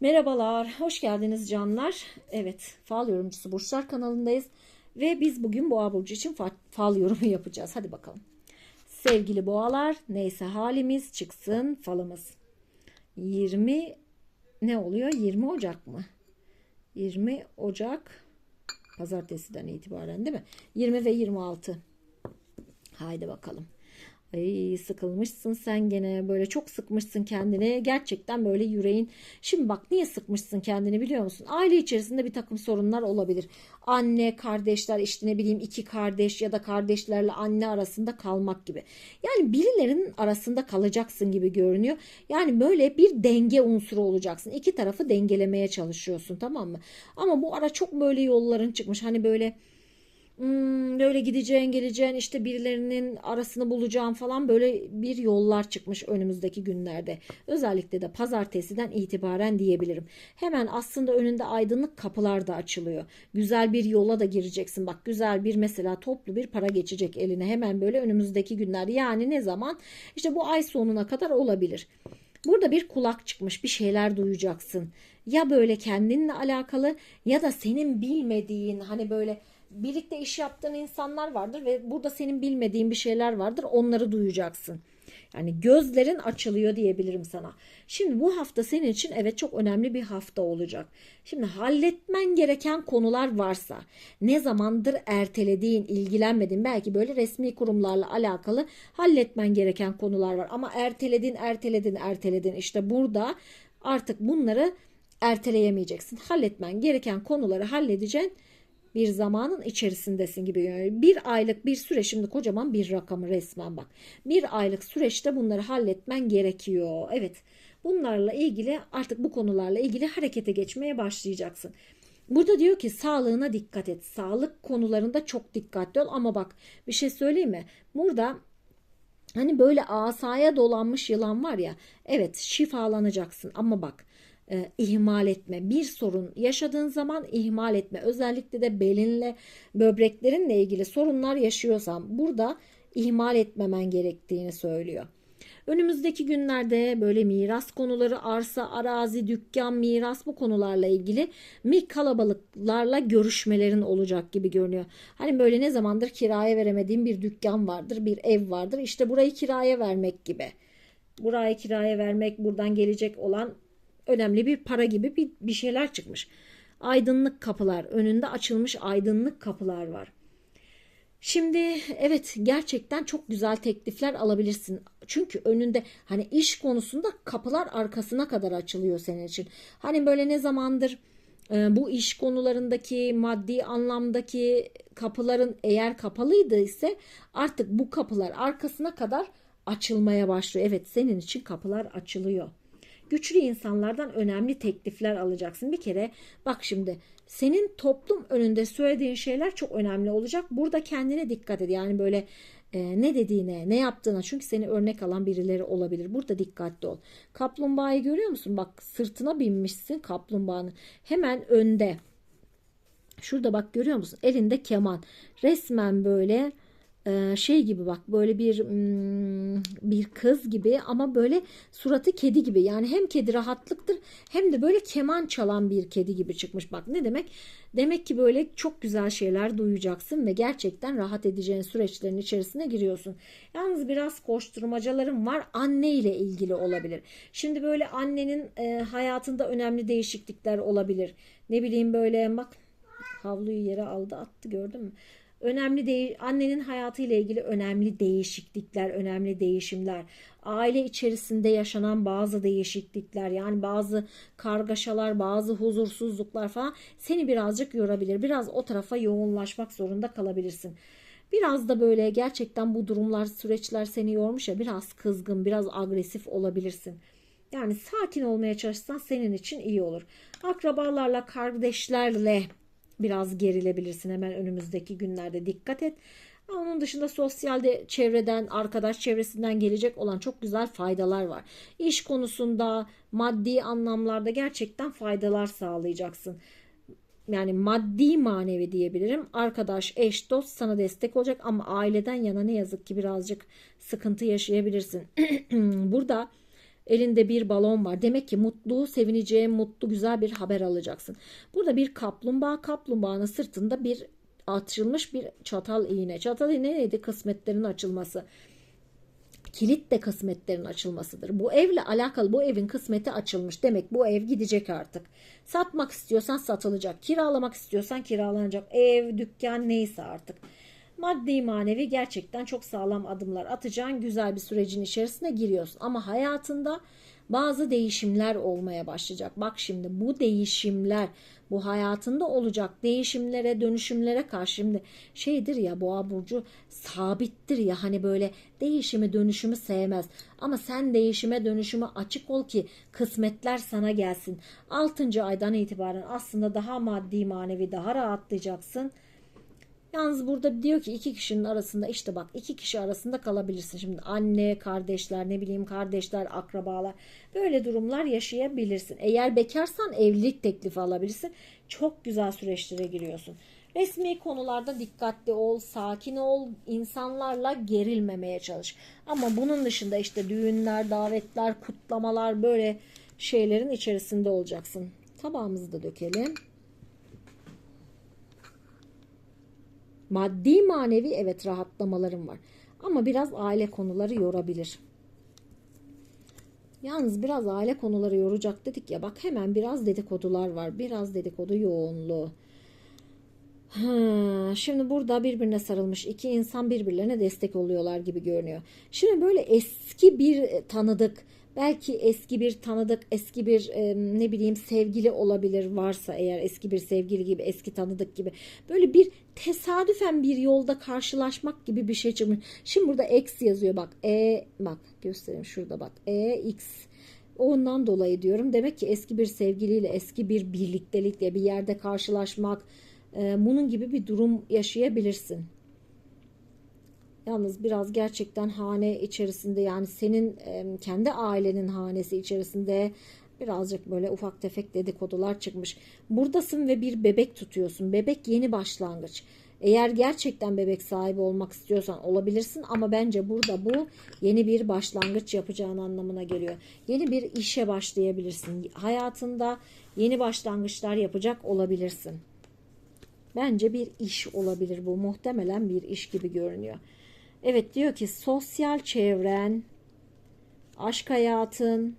Merhabalar, hoş geldiniz canlar. Evet, fal yorumcusu Burçlar kanalındayız. Ve biz bugün boğa burcu için fa- fal yorumu yapacağız. Hadi bakalım. Sevgili boğalar, neyse halimiz çıksın falımız. 20 ne oluyor? 20 Ocak mı? 20 Ocak pazartesiden itibaren değil mi? 20 ve 26. Haydi bakalım. Ay sıkılmışsın sen gene. Böyle çok sıkmışsın kendini gerçekten böyle yüreğin. Şimdi bak niye sıkmışsın kendini biliyor musun? Aile içerisinde bir takım sorunlar olabilir. Anne kardeşler işte ne bileyim iki kardeş ya da kardeşlerle anne arasında kalmak gibi. Yani birilerinin arasında kalacaksın gibi görünüyor. Yani böyle bir denge unsuru olacaksın. İki tarafı dengelemeye çalışıyorsun tamam mı? Ama bu ara çok böyle yolların çıkmış. Hani böyle Hmm, böyle gideceğin geleceğin işte birilerinin arasını bulacağın falan böyle bir yollar çıkmış önümüzdeki günlerde. Özellikle de pazartesiden itibaren diyebilirim. Hemen aslında önünde aydınlık kapılar da açılıyor. Güzel bir yola da gireceksin. Bak güzel bir mesela toplu bir para geçecek eline hemen böyle önümüzdeki günler. Yani ne zaman? İşte bu ay sonuna kadar olabilir. Burada bir kulak çıkmış bir şeyler duyacaksın. Ya böyle kendinle alakalı ya da senin bilmediğin hani böyle birlikte iş yaptığın insanlar vardır ve burada senin bilmediğin bir şeyler vardır. Onları duyacaksın. Yani gözlerin açılıyor diyebilirim sana. Şimdi bu hafta senin için evet çok önemli bir hafta olacak. Şimdi halletmen gereken konular varsa ne zamandır ertelediğin, ilgilenmediğin belki böyle resmi kurumlarla alakalı halletmen gereken konular var. Ama erteledin, erteledin, erteledin. İşte burada artık bunları erteleyemeyeceksin. Halletmen gereken konuları halledeceksin bir zamanın içerisindesin gibi. Bir aylık bir süre şimdi kocaman bir rakamı resmen bak. Bir aylık süreçte bunları halletmen gerekiyor. Evet bunlarla ilgili artık bu konularla ilgili harekete geçmeye başlayacaksın. Burada diyor ki sağlığına dikkat et. Sağlık konularında çok dikkatli ol ama bak bir şey söyleyeyim mi? Burada hani böyle asaya dolanmış yılan var ya evet şifalanacaksın ama bak e, ihmal etme. Bir sorun yaşadığın zaman ihmal etme. Özellikle de belinle, böbreklerinle ilgili sorunlar yaşıyorsan burada ihmal etmemen gerektiğini söylüyor. Önümüzdeki günlerde böyle miras konuları, arsa, arazi, dükkan, miras bu konularla ilgili mi kalabalıklarla görüşmelerin olacak gibi görünüyor. Hani böyle ne zamandır kiraya veremediğim bir dükkan vardır, bir ev vardır. İşte burayı kiraya vermek gibi. Burayı kiraya vermek, buradan gelecek olan önemli bir para gibi bir, bir şeyler çıkmış. Aydınlık kapılar, önünde açılmış aydınlık kapılar var. Şimdi evet gerçekten çok güzel teklifler alabilirsin. Çünkü önünde hani iş konusunda kapılar arkasına kadar açılıyor senin için. Hani böyle ne zamandır e, bu iş konularındaki maddi anlamdaki kapıların eğer kapalıydı ise artık bu kapılar arkasına kadar açılmaya başlıyor. Evet senin için kapılar açılıyor güçlü insanlardan önemli teklifler alacaksın. Bir kere bak şimdi senin toplum önünde söylediğin şeyler çok önemli olacak. Burada kendine dikkat et. Yani böyle e, ne dediğine, ne yaptığına çünkü seni örnek alan birileri olabilir. Burada dikkatli ol. Kaplumbağayı görüyor musun? Bak sırtına binmişsin kaplumbağanın. Hemen önde. Şurada bak görüyor musun? Elinde keman. Resmen böyle şey gibi bak böyle bir hmm, bir kız gibi ama böyle suratı kedi gibi. Yani hem kedi rahatlıktır hem de böyle keman çalan bir kedi gibi çıkmış. Bak ne demek? Demek ki böyle çok güzel şeyler duyacaksın ve gerçekten rahat edeceğin süreçlerin içerisine giriyorsun. Yalnız biraz koşturmacalarım var. Anne ile ilgili olabilir. Şimdi böyle annenin e, hayatında önemli değişiklikler olabilir. Ne bileyim böyle bak havluyu yere aldı attı gördün mü önemli değil annenin hayatıyla ilgili önemli değişiklikler, önemli değişimler, aile içerisinde yaşanan bazı değişiklikler yani bazı kargaşalar, bazı huzursuzluklar falan seni birazcık yorabilir. Biraz o tarafa yoğunlaşmak zorunda kalabilirsin. Biraz da böyle gerçekten bu durumlar, süreçler seni yormuş ya biraz kızgın, biraz agresif olabilirsin. Yani sakin olmaya çalışsan senin için iyi olur. Akrabalarla, kardeşlerle biraz gerilebilirsin hemen önümüzdeki günlerde dikkat et. Onun dışında sosyalde çevreden, arkadaş çevresinden gelecek olan çok güzel faydalar var. İş konusunda, maddi anlamlarda gerçekten faydalar sağlayacaksın. Yani maddi manevi diyebilirim. Arkadaş, eş, dost sana destek olacak ama aileden yana ne yazık ki birazcık sıkıntı yaşayabilirsin. Burada Elinde bir balon var. Demek ki mutlu, sevineceğin, mutlu, güzel bir haber alacaksın. Burada bir kaplumbağa, kaplumbağanın sırtında bir açılmış bir çatal iğne. Çatal iğne neydi? Kısmetlerin açılması. Kilit de kısmetlerin açılmasıdır. Bu evle alakalı bu evin kısmeti açılmış. Demek bu ev gidecek artık. Satmak istiyorsan satılacak. Kiralamak istiyorsan kiralanacak. Ev, dükkan neyse artık. Maddi manevi gerçekten çok sağlam adımlar atacağın güzel bir sürecin içerisine giriyorsun. Ama hayatında bazı değişimler olmaya başlayacak. Bak şimdi bu değişimler bu hayatında olacak değişimlere dönüşümlere karşı şimdi şeydir ya boğa burcu sabittir ya hani böyle değişimi dönüşümü sevmez. Ama sen değişime dönüşüme açık ol ki kısmetler sana gelsin. 6. aydan itibaren aslında daha maddi manevi daha rahatlayacaksın. Yalnız burada diyor ki iki kişinin arasında işte bak iki kişi arasında kalabilirsin. Şimdi anne, kardeşler, ne bileyim kardeşler, akrabalar böyle durumlar yaşayabilirsin. Eğer bekarsan evlilik teklifi alabilirsin. Çok güzel süreçlere giriyorsun. Resmi konularda dikkatli ol, sakin ol, insanlarla gerilmemeye çalış. Ama bunun dışında işte düğünler, davetler, kutlamalar böyle şeylerin içerisinde olacaksın. Tabağımızı da dökelim. Maddi manevi evet rahatlamalarım var. Ama biraz aile konuları yorabilir. Yalnız biraz aile konuları yoracak dedik ya bak hemen biraz dedikodular var. Biraz dedikodu yoğunluğu. Ha, şimdi burada birbirine sarılmış iki insan birbirlerine destek oluyorlar gibi görünüyor. Şimdi böyle eski bir tanıdık belki eski bir tanıdık eski bir e, ne bileyim sevgili olabilir varsa eğer eski bir sevgili gibi eski tanıdık gibi böyle bir tesadüfen bir yolda karşılaşmak gibi bir şey çıkmış. Şimdi burada X yazıyor bak e bak göstereyim şurada bak e x Ondan dolayı diyorum. Demek ki eski bir sevgiliyle, eski bir birliktelikle bir yerde karşılaşmak, e, bunun gibi bir durum yaşayabilirsin. Yalnız biraz gerçekten hane içerisinde yani senin e, kendi ailenin hanesi içerisinde birazcık böyle ufak tefek dedikodular çıkmış. Buradasın ve bir bebek tutuyorsun. Bebek yeni başlangıç. Eğer gerçekten bebek sahibi olmak istiyorsan olabilirsin ama bence burada bu yeni bir başlangıç yapacağın anlamına geliyor. Yeni bir işe başlayabilirsin. Hayatında yeni başlangıçlar yapacak olabilirsin. Bence bir iş olabilir bu. Muhtemelen bir iş gibi görünüyor. Evet diyor ki sosyal çevren, aşk hayatın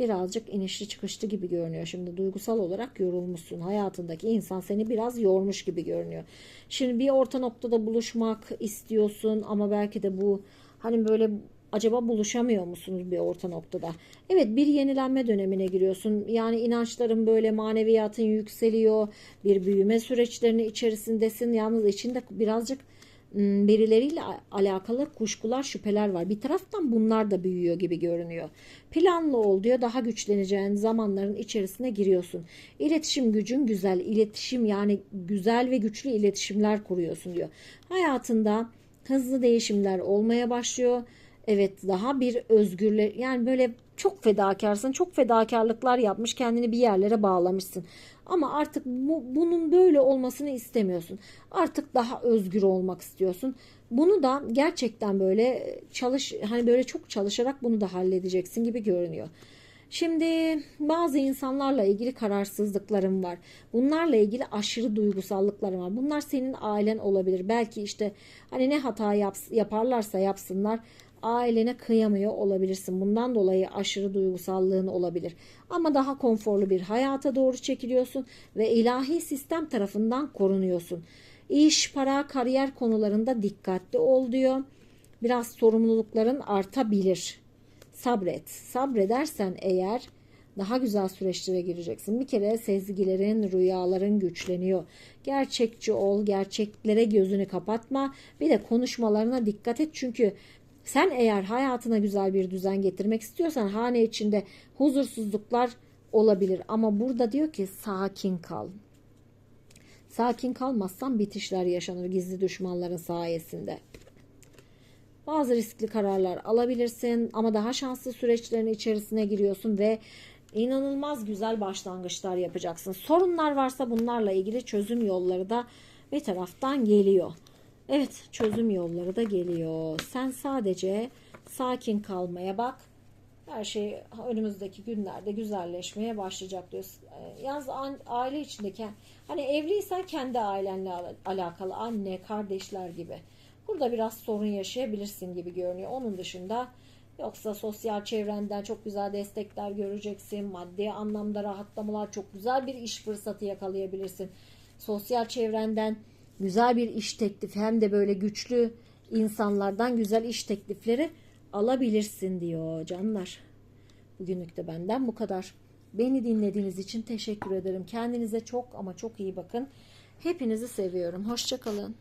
birazcık inişli çıkışlı gibi görünüyor. Şimdi duygusal olarak yorulmuşsun. Hayatındaki insan seni biraz yormuş gibi görünüyor. Şimdi bir orta noktada buluşmak istiyorsun ama belki de bu hani böyle acaba buluşamıyor musunuz bir orta noktada? Evet bir yenilenme dönemine giriyorsun. Yani inançların böyle maneviyatın yükseliyor. Bir büyüme süreçlerinin içerisindesin. Yalnız içinde birazcık Hmm, birileriyle alakalı kuşkular, şüpheler var. Bir taraftan bunlar da büyüyor gibi görünüyor. Planlı ol diyor. Daha güçleneceğin zamanların içerisine giriyorsun. İletişim gücün güzel. İletişim yani güzel ve güçlü iletişimler kuruyorsun diyor. Hayatında hızlı değişimler olmaya başlıyor. Evet daha bir özgürle yani böyle çok fedakarsın. Çok fedakarlıklar yapmış kendini bir yerlere bağlamışsın. Ama artık bu, bunun böyle olmasını istemiyorsun. Artık daha özgür olmak istiyorsun. Bunu da gerçekten böyle çalış hani böyle çok çalışarak bunu da halledeceksin gibi görünüyor. Şimdi bazı insanlarla ilgili kararsızlıklarım var. Bunlarla ilgili aşırı duygusallıklarım var. Bunlar senin ailen olabilir. Belki işte hani ne hata yaps, yaparlarsa yapsınlar ailene kıyamıyor olabilirsin. Bundan dolayı aşırı duygusallığın olabilir. Ama daha konforlu bir hayata doğru çekiliyorsun ve ilahi sistem tarafından korunuyorsun. İş, para, kariyer konularında dikkatli ol diyor. Biraz sorumlulukların artabilir. Sabret. Sabredersen eğer daha güzel süreçlere gireceksin. Bir kere sezgilerin, rüyaların güçleniyor. Gerçekçi ol, gerçeklere gözünü kapatma. Bir de konuşmalarına dikkat et çünkü sen eğer hayatına güzel bir düzen getirmek istiyorsan hane içinde huzursuzluklar olabilir. Ama burada diyor ki sakin kal. Sakin kalmazsan bitişler yaşanır gizli düşmanların sayesinde. Bazı riskli kararlar alabilirsin ama daha şanslı süreçlerin içerisine giriyorsun ve inanılmaz güzel başlangıçlar yapacaksın. Sorunlar varsa bunlarla ilgili çözüm yolları da bir taraftan geliyor. Evet çözüm yolları da geliyor. Sen sadece sakin kalmaya bak. Her şey önümüzdeki günlerde güzelleşmeye başlayacak diyor. E, Yalnız aile içindeki hani evliysen kendi ailenle al- alakalı anne, kardeşler gibi. Burada biraz sorun yaşayabilirsin gibi görünüyor. Onun dışında yoksa sosyal çevrenden çok güzel destekler göreceksin. Maddi anlamda rahatlamalar, çok güzel bir iş fırsatı yakalayabilirsin. Sosyal çevrenden güzel bir iş teklifi hem de böyle güçlü insanlardan güzel iş teklifleri alabilirsin diyor canlar. Bugünlük de benden bu kadar. Beni dinlediğiniz için teşekkür ederim. Kendinize çok ama çok iyi bakın. Hepinizi seviyorum. Hoşçakalın.